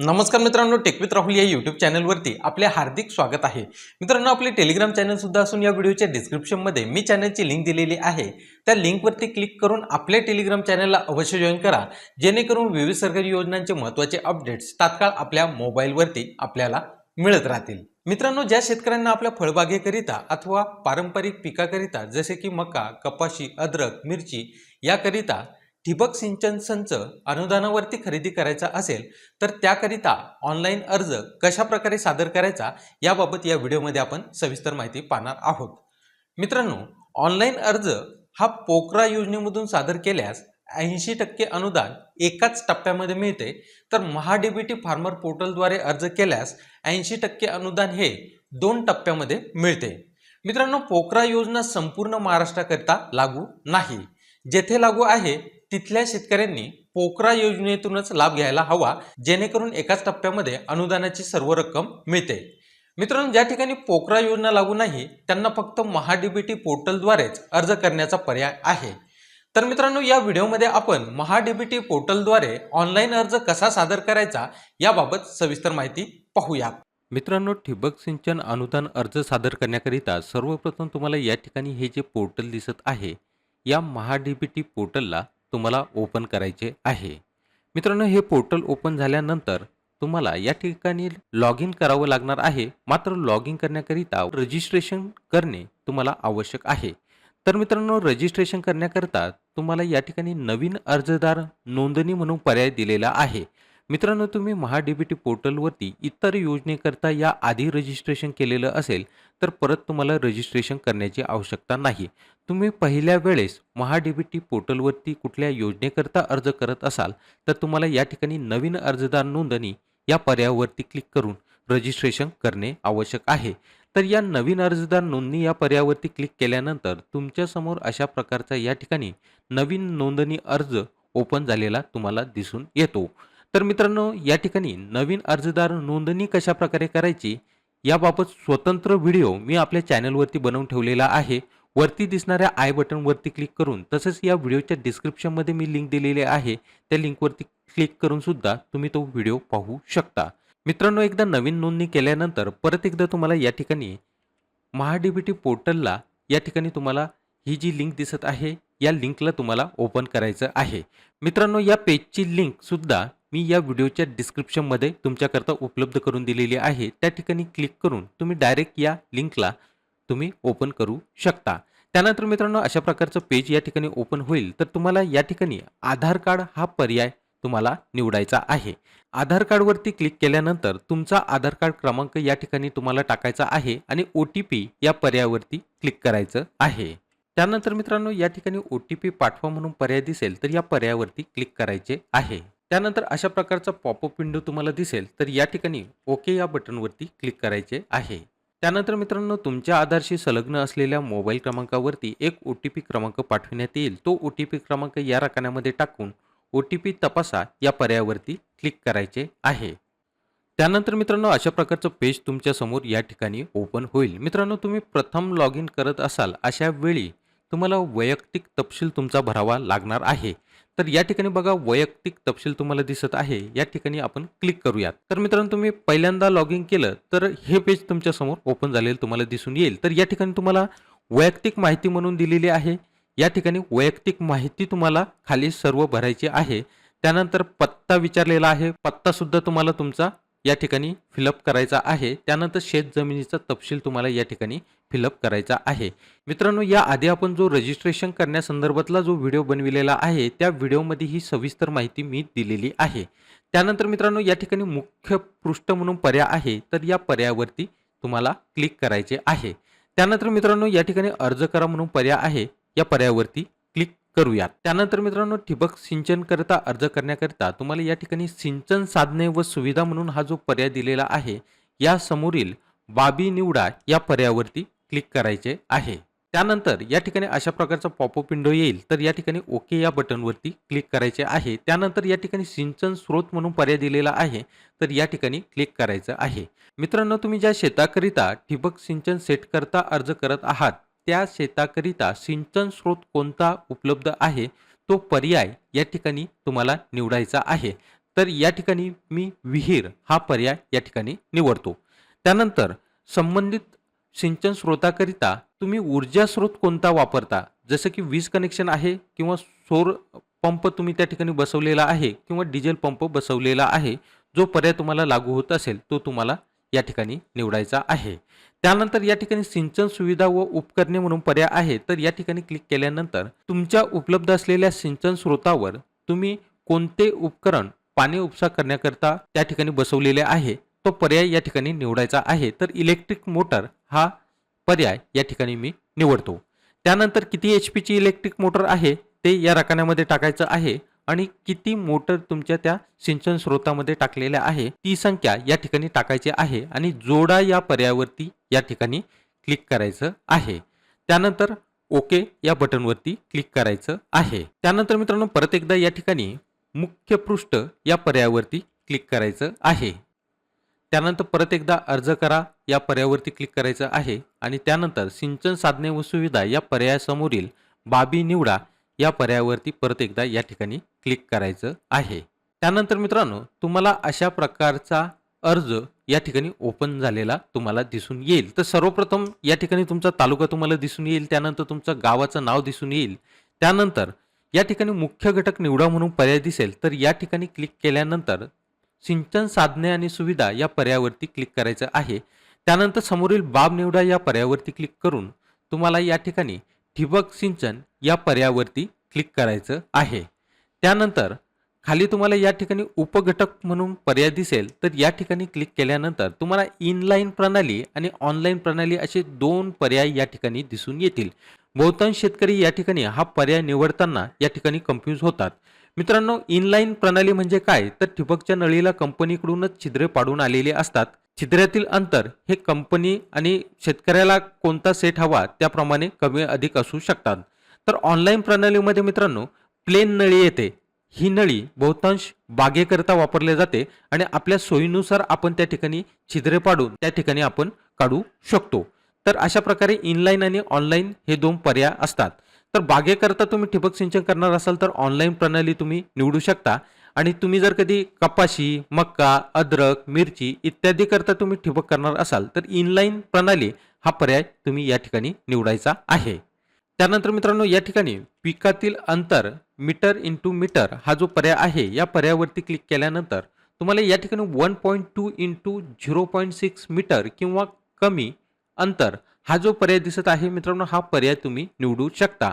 नमस्कार मित्रांनो टेकवित राहुल या यूट्यूब चॅनलवरती आपले हार्दिक स्वागत आहे. मित्रांनो आपले टेलिग्राम चॅनल सुद्धा असून या व्हिडिओच्या डिस्क्रिप्शनमध्ये मी चॅनलची लिंक दिलेली आहे. त्या लिंकवरती क्लिक करून आपल्या टेलिग्राम चॅनलला अवश्य जॉईन करा. जेणेकरून विविध सरकारी योजनांचे महत्त्वाचे अपडेट्स तात्काळ आपल्या मोबाईलवरती आपल्याला मिळत राहतील. मित्रांनो ज्या शेतकऱ्यांना आपल्या फळबागेकरिता अथवा पारंपरिक पिकाकरिता जसे की मका कपाशी अद्रक मिरची याकरिता ठिबक सिंचन संच अनुदानावरती खरेदी करायचा असेल तर त्याकरिता ऑनलाईन अर्ज कशा प्रकारे सादर करायचा याबाबत या व्हिडिओमध्ये आपण सविस्तर माहिती पाहणार आहोत. मित्रांनो ऑनलाईन अर्ज हा पोकरा योजनेमधून सादर केल्यास ऐंशी टक्के अनुदान एकाच टप्प्यामध्ये मिळते. तर महाडीबीटी फार्मर पोर्टलद्वारे अर्ज केल्यास ऐंशी टक्के अनुदान हे दोन टप्प्यामध्ये मिळते. मित्रांनो पोकरा योजना संपूर्ण महाराष्ट्राकरिता लागू नाही. जेथे लागू आहे तिथल्या शेतकऱ्यांनी पोकरा योजनेतूनच लाभ घ्यायला हवा जेणेकरून एकाच टप्प्यामध्ये अनुदानाची सर्व रक्कम मिळते. मित्रांनो ज्या ठिकाणी पोकरा योजना लागू नाही त्यांना फक्त महाडीबीटी पोर्टलद्वारेच अर्ज करण्याचा पर्याय आहे. तर मित्रांनो या व्हिडिओमध्ये आपण महाडीबीटी पोर्टलद्वारे ऑनलाईन अर्ज कसा सादर करायचा याबाबत सविस्तर माहिती पाहूया. मित्रांनो ठिबक सिंचन अनुदान अर्ज सादर करण्याकरिता सर्वप्रथम तुम्हाला या ठिकाणी हे जे पोर्टल दिसत आहे या महाडीबीटी पोर्टलला तुम्हाला ओपन करायचे आहे. मित्रांनो हे पोर्टल ओपन झाल्यानंतर तुम्हाला या ठिकाणी लॉग इन करावं लागणार आहे. मात्र लॉग इन करण्याकरिता रजिस्ट्रेशन करणे तुम्हाला आवश्यक आहे. तर मित्रांनो रजिस्ट्रेशन करण्याकरता तुम्हाला या ठिकाणी नवीन अर्जदार नोंदणी म्हणून पर्याय दिलेला आहे. मित्रांनो तुम्ही महाडीबीटी पोर्टलवरती इतर योजनेकरता या आधी रजिस्ट्रेशन केलेलं असेल तर परत तुम्हाला रजिस्ट्रेशन करण्याची आवश्यकता नाही. तुम्ही पहिल्या वेळेस महाडीबीटी पोर्टलवरती कुठल्या योजनेकरता अर्ज करत असाल तर तुम्हाला या ठिकाणी नवीन अर्जदार नोंदणी या पर्यायावरती क्लिक करून रजिस्ट्रेशन करणे आवश्यक आहे. तर या नवीन अर्जदार नोंदणी या पर्यायावरती क्लिक केल्यानंतर तुमच्यासमोर अशा प्रकारचा या ठिकाणी नवीन नोंदणी अर्ज ओपन झालेला तुम्हाला दिसून येतो. तर मित्रांनो या ठिकाणी नवीन अर्जदार नोंदणी कशा प्रकारे करायची याबाबत स्वतंत्र व्हिडिओ मी आपल्या चॅनलवरती बनवून ठेवलेला आहे. वरती दिसणाऱ्या आय बटनवरती क्लिक करून तसंच या व्हिडिओच्या डिस्क्रिप्शनमध्ये मी लिंक दिलेली आहे. त्या लिंकवरती क्लिक करून सुद्धा तुम्ही तो व्हिडिओ पाहू शकता. मित्रांनो एकदा नवीन नोंदणी केल्यानंतर परत एकदा तुम्हाला या ठिकाणी महाडीबीटी पोर्टलला या ठिकाणी तुम्हाला ही जी लिंक दिसत आहे या लिंकला तुम्हाला ओपन करायचं आहे. मित्रांनो या पेजची लिंकसुद्धा मी या व्हिडिओच्या डिस्क्रिप्शनमध्ये तुमच्याकरता उपलब्ध करून दिलेली आहे. त्या ठिकाणी क्लिक करून तुम्ही डायरेक्ट या लिंकला तुम्ही ओपन करू शकता. त्यानंतर मित्रांनो अशा प्रकारचं पेज या ठिकाणी ओपन होईल तर तुम्हाला या ठिकाणी आधार कार्ड हा पर्याय तुम्हाला निवडायचा आहे. आधार कार्डवरती क्लिक केल्यानंतर तुमचा आधार कार्ड क्रमांक या ठिकाणी तुम्हाला टाकायचा आहे आणि ओ टी पी या पर्यायावरती क्लिक करायचं आहे. त्यानंतर मित्रांनो या ठिकाणी ओ टी पी पाठवा म्हणून पर्याय दिसेल तर या पर्यायावरती क्लिक करायचे आहे. त्यानंतर अशा प्रकारचा पॉपअप विंडो तुम्हाला दिसेल तर या ठिकाणी ओके या बटनवरती क्लिक करायचे आहे. त्यानंतर मित्रांनो तुमच्या आधारशी संलग्न असलेल्या मोबाईल क्रमांकावरती एक ओ टी पी क्रमांक पाठविण्यात येईल. तो ओ टी पी क्रमांक या रकान्यामध्ये टाकून ओ टी पी तपासा या पर्यायावरती क्लिक करायचे आहे. त्यानंतर मित्रांनो अशा प्रकारचं पेज तुमच्यासमोर या ठिकाणी ओपन होईल. मित्रांनो तुम्ही प्रथम लॉग इन करत असाल अशा वेळी तुम्हाला वैयक्तिक तपशील तुमचा भरावा लागणार आहे. तर या ठिकाणी बघा वैयक्तिक तपशील तुम्हाला दिसत आहे. या ठिकाणी आपण क्लिक करूयात. तर मित्रांनो तुम्ही पहिल्यांदा लॉग इन केलं तर हे पेज तुमच्यासमोर ओपन झालेलं तुम्हाला दिसून येईल. तर या ठिकाणी तुम्हाला वैयक्तिक माहिती म्हणून दिलेली आहे. या ठिकाणी वैयक्तिक माहिती तुम्हाला खाली सर्व भरायची आहे. त्यानंतर पत्ता विचारलेला आहे. पत्ता सुद्धा तुम्हाला तुमचा या ठिकाणी फिलअप करायचा आहे. त्यानंतर शेत जमिनीचा तपशील तुम्हाला या ठिकाणी फिलअप करायचा आहे. मित्रांनो या आधी आपण जो रजिस्ट्रेशन करण्यासंदर्भातला जो व्हिडिओ बनविलेला आहे त्या व्हिडिओमध्ये ही सविस्तर माहिती मी दिलेली आहे. त्यानंतर मित्रांनो या ठिकाणी मुख्य पृष्ठ म्हणून पर्याय आहे तर या पर्यायावरती तुम्हाला क्लिक करायचे आहे. त्यानंतर मित्रांनो या ठिकाणी अर्ज करा म्हणून पर्याय आहे. या पर्यायावरती क्लिक करूयात. त्यानंतर मित्रांनो ठिबक सिंचन करता अर्ज करण्याकरिता तुम्हाला या ठिकाणी सिंचन साधने व सुविधा म्हणून हा जो पर्याय दिलेला आहे या समोरील बाबी निवडा या पर्यायावरती क्लिक करायचे आहे. त्यानंतर या ठिकाणी अशा प्रकारचा पॉपअप विंडो येईल तर या ठिकाणी ओके या बटनवरती क्लिक करायचे आहे. त्यानंतर या ठिकाणी सिंचन स्रोत म्हणून पर्याय दिलेला आहे तर या ठिकाणी क्लिक करायचं आहे. मित्रांनो तुम्ही ज्या शेताकरिता ठिबक सिंचन सेट करता अर्ज करत आहात त्या शेताकरिता सिंचन स्रोत कोणता उपलब्ध आहे? तो पर्याय या ठिकाणी तुम्हाला निवडायचा आहे. तर या ठिकाणी मी विहीर हा पर्याय या ठिकाणी निवडतो. त्यानंतर संबंधित सिंचन स्रोताकरिता तुम्ही ऊर्जा स्रोत कोणता वापरता? जसं की वीज कनेक्शन आहे किंवा सौर पंप तुम्ही त्या ठिकाणी बसवलेला आहे किंवा डिझेल पंप बसवलेला आहे जो पर्याय तुम्हाला लागू होत असेल तो तुम्हाला या ठिकाणी निवडायचा आहे. त्यानंतर या ठिकाणी सिंचन सुविधा व उपकरणे म्हणून पर्याय आहे तर या ठिकाणी क्लिक केल्यानंतर तुमच्या उपलब्ध असलेल्या सिंचन स्रोतावर तुम्ही कोणते उपकरण पाणी उपसा करण्याकरता त्या ठिकाणी बसवलेले आहे तो पर्याय या ठिकाणी निवडायचा आहे. तर इलेक्ट्रिक मोटर हा पर्याय या ठिकाणी मी निवडतो. त्यानंतर किती एच पीची इलेक्ट्रिक मोटर आहे ते या रकान्यामध्ये टाकायचं आहे. आणि किती मोटर तुमच्या त्या सिंचन स्रोतामध्ये टाकलेल्या आहे ती संख्या या ठिकाणी टाकायची आहे आणि जोडा या पर्यायावरती या ठिकाणी क्लिक करायचं आहे. त्यानंतर ओके या बटनवरती क्लिक करायचं आहे. त्यानंतर मित्रांनो परत एकदा या ठिकाणी मुख्य पृष्ठ या पर्यायावरती क्लिक करायचं आहे. त्यानंतर परत एकदा अर्ज करा या पर्यायावरती क्लिक करायचं आहे आणि त्यानंतर सिंचन साधने व सुविधा या पर्यायासमोरील बाबी निवडा. या पर्यायावरती परत एकदा या ठिकाणी क्लिक करायचं आहे. त्यानंतर मित्रांनो तुम्हाला अशा प्रकारचा अर्ज या ठिकाणी ओपन झालेला तुम्हाला दिसून येईल. तर सर्वप्रथम या ठिकाणी तुमचा तालुका तुम्हाला दिसून येईल त्यानंतर तुमचं गावाचं नाव दिसून येईल. त्यानंतर या ठिकाणी मुख्य घटक निवडा म्हणून पर्याय दिसेल तर या ठिकाणी क्लिक केल्यानंतर सिंचन साधने आणि सुविधा या पर्यायावरती क्लिक करायचं आहे. त्यानंतर समोरील बाब निवडा या पर्यायावरती क्लिक करून तुम्हाला या ठिकाणी ठिबक सिंचन या पर्यायावरती क्लिक करायचं आहे. त्यानंतर खाली तुम्हाला या ठिकाणी उपघटक म्हणून पर्याय दिसेल तर या ठिकाणी क्लिक केल्यानंतर तुम्हाला इनलाईन प्रणाली आणि ऑनलाईन प्रणाली असे दोन पर्याय या ठिकाणी दिसून येतील. बहुतांश शेतकरी या ठिकाणी हा पर्याय निवडताना या ठिकाणी कन्फ्यूज होतात. मित्रांनो इनलाईन प्रणाली म्हणजे काय? तर ठिबकच्या नळीला कंपनीकडूनच छिद्रे पाडून आलेली असतात. छिद्रातील अंतर हे कंपनी आणि शेतकऱ्याला कोणता सेट हवा त्याप्रमाणे कमी अधिक असू शकतात. तर ऑनलाईन प्रणालीमध्ये मित्रांनो प्लेन नळी येते. ही नळी बहुतांश बागेकरता वापरले जाते आणि आपल्या सोयीनुसार आपण त्या ठिकाणी छिद्रे पाडून त्या ठिकाणी आपण काढू शकतो. तर अशा प्रकारे इनलाईन आणि ऑनलाईन हे दोन पर्याय असतात. तर बागेकरता तुम्ही ठिबक सिंचन करणार असाल तर ऑनलाईन प्रणाली तुम्ही निवडू शकता. आणि तुम्ही जर कधी कपाशी मक्का अद्रक मिरची इत्यादी करता तुम्ही ठिबक करणार असाल तर इनलाईन प्रणाली हा पर्याय तुम्ही या ठिकाणी निवडायचा आहे. त्यानंतर मित्रांनो या ठिकाणी पिकातील अंतर मीटर इंटू मीटर हा जो पर्याय आहे या पर्यायावरती क्लिक केल्यानंतर तुम्हाला या ठिकाणी one point two into zero point six metre किंवा कमी अंतर हा जो पर्याय दिसत आहे मित्रांनो हा पर्याय तुम्ही निवडू शकता.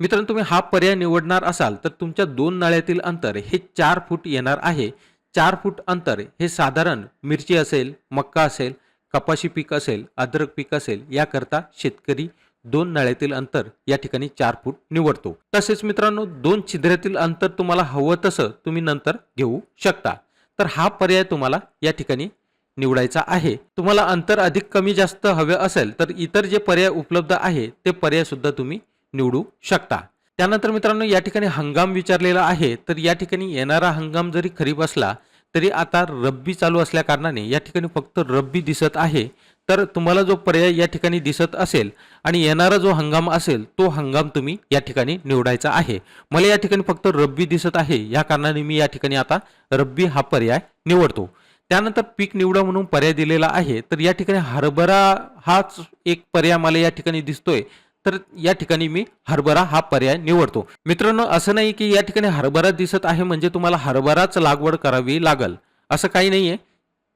मित्रांनो तुम्ही हा पर्याय निवडणार असाल तर तुमच्या दोन नळ्यातील अंतर हे चार फूट येणार आहे. चार फूट अंतर हे साधारण मिरची असेल मक्का असेल कपाशी पीक असेल अद्रक पीक असेल याकरता शेतकरी दोन नळ्यातील अंतर या ठिकाणी चार फूट निवडतो. तसेच मित्रांनो दोन छिद्रातील अंतर तुम्हाला हवं तसं तुम्ही नंतर घेऊ शकता. तर हा पर्याय तुम्हाला या ठिकाणी निवडायचा आहे. तुम्हाला अंतर अधिक कमी जास्त हवे असेल तर इतर जे पर्याय उपलब्ध आहे ते पर्याय सुद्धा तुम्ही निवडू शकता. त्यानंतर मित्रांनो या ठिकाणी हंगाम विचारलेला आहे तर या ठिकाणी येणारा हंगाम जरी खरीप असला तरी आता रब्बी चालू असल्या कारणाने या ठिकाणी फक्त रब्बी दिसत आहे. तर तुम्हाला जो पर्याय या ठिकाणी दिसत असेल आणि येणारा जो हंगाम असेल तो हंगाम तुम्ही या ठिकाणी निवडायचा आहे. मला या ठिकाणी फक्त रब्बी दिसत आहे या कारणाने मी या ठिकाणी आता रब्बी हा पर्याय निवडतो. त्यानंतर पीक निवडा म्हणून पर्याय दिलेला आहे तर या ठिकाणी हरभरा हाच एक पर्याय मला या ठिकाणी दिसतोय. तर या ठिकाणी मी हरभरा हा पर्याय निवडतो. मित्रांनो असं नाही की या ठिकाणी हरभरा दिसत आहे म्हणजे तुम्हाला हरभराच लागवड करावी लागल. असं काही नाहीये.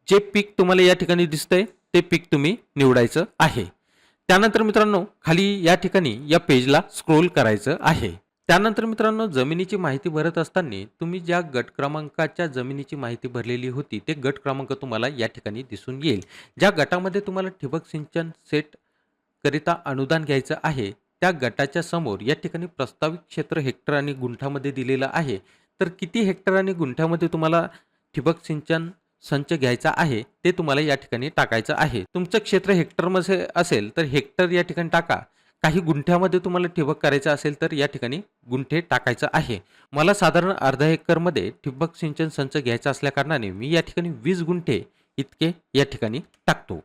जे पीक तुम्हाला या ठिकाणी दिसतंय ते पीक तुम्ही निवडायचं आहे. त्यानंतर मित्रांनो खाली या ठिकाणी या पेजला स्क्रोल करायचं आहे. त्यानंतर मित्रांनो जमिनीची माहिती भरत असताना तुम्ही ज्या गट क्रमांकाच्या जमिनीची माहिती भरलेली होती ते गट क्रमांक तुम्हाला या ठिकाणी दिसून येईल. ज्या गटामध्ये तुम्हाला ठिबक सिंचन सेट करिता अनुदान घ्यायचं आहे त्या गटाच्या समोर या ठिकाणी प्रस्तावित क्षेत्र हेक्टर आणि गुंठामध्ये दिलेलं आहे. तर किती हेक्टर आणि गुंठ्यामध्ये तुम्हाला ठिबक सिंचन संच घ्यायचा आहे ते तुम्हाला या ठिकाणी टाकायचं आहे. तुमचं क्षेत्र हेक्टरमध्ये असेल तर हेक्टर या ठिकाणी टाका. काही गुंठ्यामध्ये तुम्हाला ठिबक करायचं असेल तर या ठिकाणी गुंठे टाकायचं आहे. मला साधारण अर्धा एकरमध्ये ठिबक सिंचन संच घ्यायचा असल्याकारणाने मी या ठिकाणी वीस गुंठे इतके या ठिकाणी टाकतो.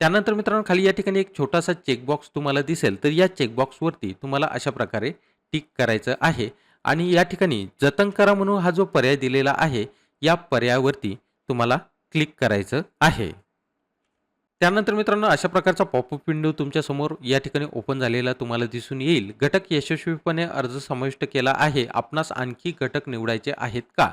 त्यानंतर मित्रांनो खाली या ठिकाणी एक छोटासा चेकबॉक्स तुम्हाला दिसेल. तर या चेकबॉक्सवरती तुम्हाला अशा प्रकारे टिक करायचं आहे. आणि या ठिकाणी जतन करा म्हणून हा जो पर्याय दिलेला आहे या पर्यायावरती तुम्हाला क्लिक करायचं आहे. त्यानंतर मित्रांनो अशा प्रकारचा पॉपअप विंडो तुमच्यासमोर या ठिकाणी ओपन झालेला तुम्हाला दिसून येईल. घटक यशस्वीपणे अर्ज समाविष्ट केला आहे. आपणास आणखी घटक निवडायचे आहेत का?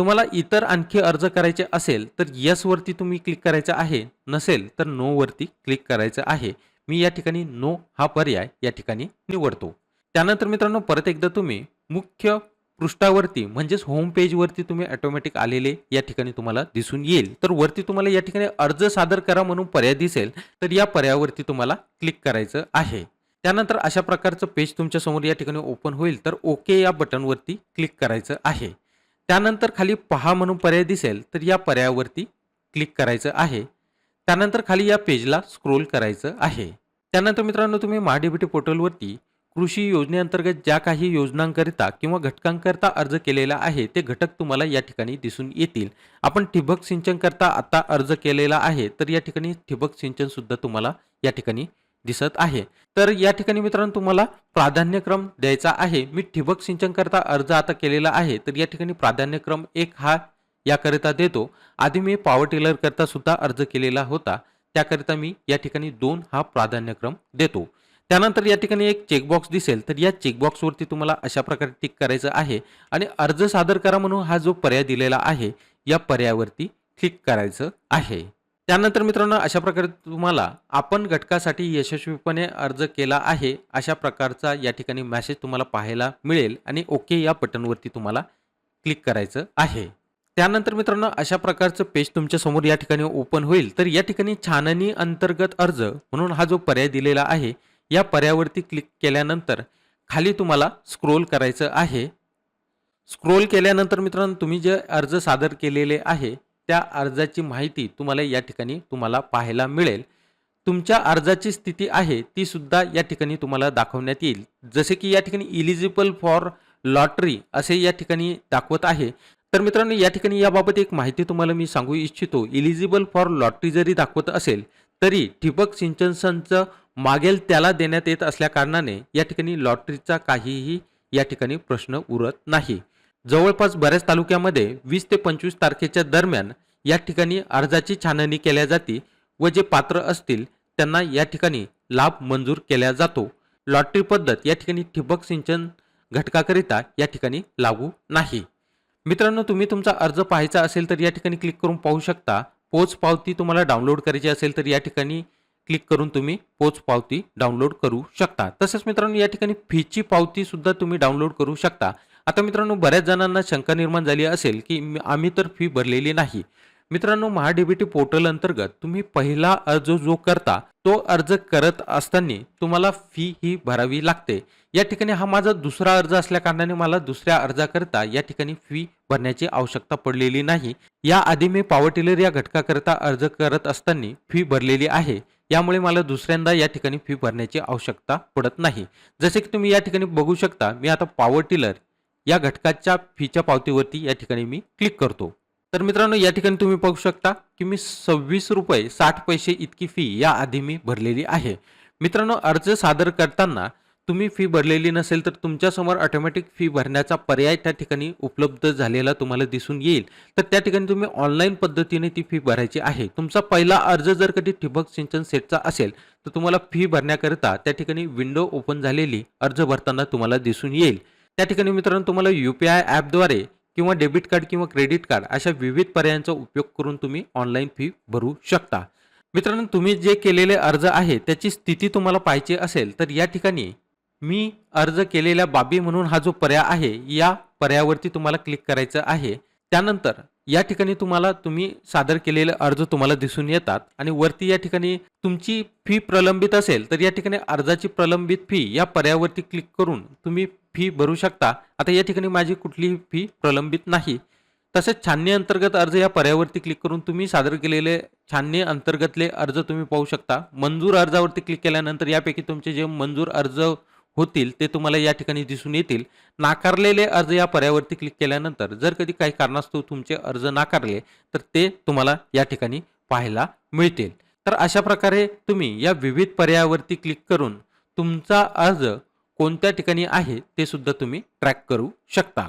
तुम्हाला इतर आणखी अर्ज करायचे असेल तर यसवरती तुम्ही क्लिक करायचं आहे. नसेल तर नोवरती क्लिक करायचं आहे. मी या ठिकाणी नो हा पर्याय या ठिकाणी निवडतो. त्यानंतर मित्रांनो परत एकदा तुम्ही मुख्य पृष्ठावरती म्हणजेच होम पेजवरती तुम्ही ऑटोमॅटिक आलेले या ठिकाणी तुम्हाला दिसून येईल. तर वरती तुम्हाला या ठिकाणी अर्ज सादर करा म्हणून पर्याय दिसेल तर या पर्यायावरती तुम्हाला क्लिक करायचं आहे. त्यानंतर अशा प्रकारचं पेज तुमच्यासमोर या ठिकाणी ओपन होईल तर ओके या बटनवरती क्लिक करायचं आहे. त्यानंतर खाली पहा म्हणून पर्याय दिसेल तर या पर्यायावरती क्लिक करायचं आहे. त्यानंतर खाली या पेजला स्क्रोल करायचं आहे. त्यानंतर मित्रांनो तुम्ही महाडीबीटी पोर्टलवरती कृषी योजनेअंतर्गत ज्या काही योजनांकरिता किंवा घटकांकरिता अर्ज केलेला आहे ते घटक तुम्हाला या ठिकाणी दिसून येतील. आपण ठिबक सिंचनकरता आता अर्ज केलेला आहे तर या ठिकाणी ठिबक सिंचनसुद्धा तुम्हाला या ठिकाणी दिसत आहे. तर या ठिकाणी मित्रांनो तुम्हाला प्राधान्यक्रम द्यायचा आहे. मी ठिबक सिंचन करता अर्ज आता केलेला आहे. तर या ठिकाणी प्राधान्यक्रम एक हा याकरिता देतो. आधी मी पॉवर टिलर करता सुद्धा अर्ज केलेला होता. त्याकरिता मी या ठिकाणी दोन हा प्राधान्यक्रम देतो. त्यानंतर या ठिकाणी एक चेकबॉक्स दिसेल. तर या चेकबॉक्सवरती तुम्हाला अशा प्रकारे टिक करायचं आहे आणि अर्ज सादर करा म्हणून हा जो पर्याय दिलेला आहे या पर्यायावरती क्लिक करायचं आहे. त्यानंतर मित्रांनो अशा प्रकारे तुम्हाला आपण घटकासाठी यशस्वीपणे अर्ज केला आहे अशा प्रकारचा या ठिकाणी मॅसेज तुम्हाला पाहायला मिळेल आणि ओके या बटनवरती तुम्हाला क्लिक करायचं आहे. त्यानंतर मित्रांनो अशा प्रकारचं पेज तुमच्यासमोर या ठिकाणी ओपन होईल. तर या ठिकाणी छाननी अंतर्गत अर्ज म्हणून हा जो पर्याय दिलेला आहे या पर्यायावरती क्लिक केल्यानंतर खाली तुम्हाला स्क्रोल करायचं आहे. स्क्रोल केल्यानंतर मित्रांनो तुम्ही जे अर्ज सादर केलेले आहे त्या अर्जाची माहिती तुम्हाला या ठिकाणी तुम्हाला पाहायला मिळेल. तुमच्या अर्जाची स्थिती आहे ती सुद्धा या ठिकाणी तुम्हाला दाखवण्यात येईल. जसे की या ठिकाणी इलिजिबल फॉर लॉटरी असे या ठिकाणी दाखवत आहे. तर मित्रांनो या ठिकाणी याबाबत एक माहिती तुम्हाला मी सांगू इच्छितो. इलिजिबल फॉर लॉटरी जरी दाखवत असेल तरी ठिबक सिंचन संच मागेल त्याला देण्यात येत असल्या कारणाने या ठिकाणी लॉटरीचा काहीही या ठिकाणी प्रश्न उरत नाही. जवळपास बऱ्याच तालुक्यामध्ये वीस ते पंचवीस तारखेच्या दरम्यान या ठिकाणी अर्जाची छाननी केल्या जाते व जे पात्र असतील त्यांना या ठिकाणी लाभ मंजूर केला जातो. लॉटरी पद्धत या ठिकाणी ठिबक सिंचन घटकाकरिता या ठिकाणी लागू नाही. मित्रांनो तुम्ही तुमचा अर्ज पाहायचा असेल तर या ठिकाणी क्लिक करून पाहू शकता. पोच पावती तुम्हाला डाउनलोड करायची असेल तर या ठिकाणी क्लिक करून तुम्ही पोच पावती डाउनलोड करू शकता. तसेच मित्रांनो या ठिकाणी फीची पावतीसुद्धा तुम्ही डाउनलोड करू शकता. आता मित्रांनो बऱ्याच जणांना शंका निर्माण झाली असेल की आम्ही तर फी भरलेली नाही. मित्रांनो महाडीबीटी पोर्टल अंतर्गत तुम्ही पहिला अर्ज जो करता तो अर्ज करत असताना तुम्हाला फी ही भरावी लागते. या ठिकाणी हा माझा दुसरा अर्ज असल्या कारणाने मला दुसऱ्या अर्जाकरता या ठिकाणी फी भरण्याची आवश्यकता पडलेली नाही. याआधी मी पॉवर टिलर या घटकाकरता अर्ज करत असताना फी भरलेली आहे. यामुळे मला दुसऱ्यांदा या ठिकाणी फी भरण्याची आवश्यकता पडत नाही. जसे की तुम्ही या ठिकाणी बघू शकता मी आता पॉवर टिलर या घटकाच्या फीच्या पावतीवरती या ठिकाणी मी क्लिक करतो. तर मित्रांनो या ठिकाणी तुम्ही पाहू शकता की मी सव्वीस रुपये साठ पैसे इतकी फी या आधी मी भरलेली आहे. मित्रांनो अर्ज सादर करताना तुम्ही फी भरलेली नसेल तर तुमच्यासमोर ऑटोमॅटिक फी भरण्याचा पर्याय त्या ठिकाणी उपलब्ध झालेला तुम्हाला दिसून येईल. तर त्या ठिकाणी तुम्ही ऑनलाईन पद्धतीने ती फी भरायची आहे. तुमचा पहिला अर्ज जर कधी ठिबक सिंचन सेटचा असेल तर तुम्हाला फी भरण्याकरिता त्या ठिकाणी विंडो ओपन झालेली अर्ज भरताना तुम्हाला दिसून येईल. त्या ठिकाणी मित्रांनो तुम्हाला यू पी आय ॲपद्वारे किंवा डेबिट कार्ड किंवा क्रेडिट कार्ड अशा विविध पर्यायांचा उपयोग करून तुम्ही ऑनलाईन फी भरू शकता. मित्रांनो तुम्ही जे केलेले अर्ज आहे त्याची स्थिती तुम्हाला पाहिजे असेल तर या ठिकाणी मी अर्ज केलेल्या बाबी म्हणून हा जो पर्याय आहे या पर्यायावरती तुम्हाला क्लिक करायचं आहे. त्यानंतर या ठिकाणी तुम्हाला तुम्ही सादर केलेले अर्ज तुम्हाला दिसून येतात आणि वरती या ठिकाणी तुमची फी प्रलंबित असेल तर या ठिकाणी अर्जाची प्रलंबित फी या पर्यायावरती क्लिक करून तुम्ही फी भरू शकता. आता या ठिकाणी माझी कुठलीही फी प्रलंबित नाही. तसेच छाननी अंतर्गत अर्ज या पर्यायावरती क्लिक करून तुम्ही सादर केलेले छाननी अंतर्गतले अर्ज तुम्ही पाहू शकता. मंजूर अर्जावरती क्लिक केल्यानंतर यापैकी तुमचे जे मंजूर अर्ज होतील ते तुम्हाला या ठिकाणी दिसून येतील. नाकारलेले अर्ज या पर्यायावरती क्लिक केल्यानंतर जर कधी काही कारणास्तव तुमचे अर्ज नाकारले तर ते तुम्हाला या ठिकाणी पाहायला मिळतील. तर अशा प्रकारे तुम्ही या विविध पर्यायावरती क्लिक करून तुमचा अर्ज कोणत्या ठिकाणी आहे ते सुद्धा तुम्ही ट्रॅक करू शकता.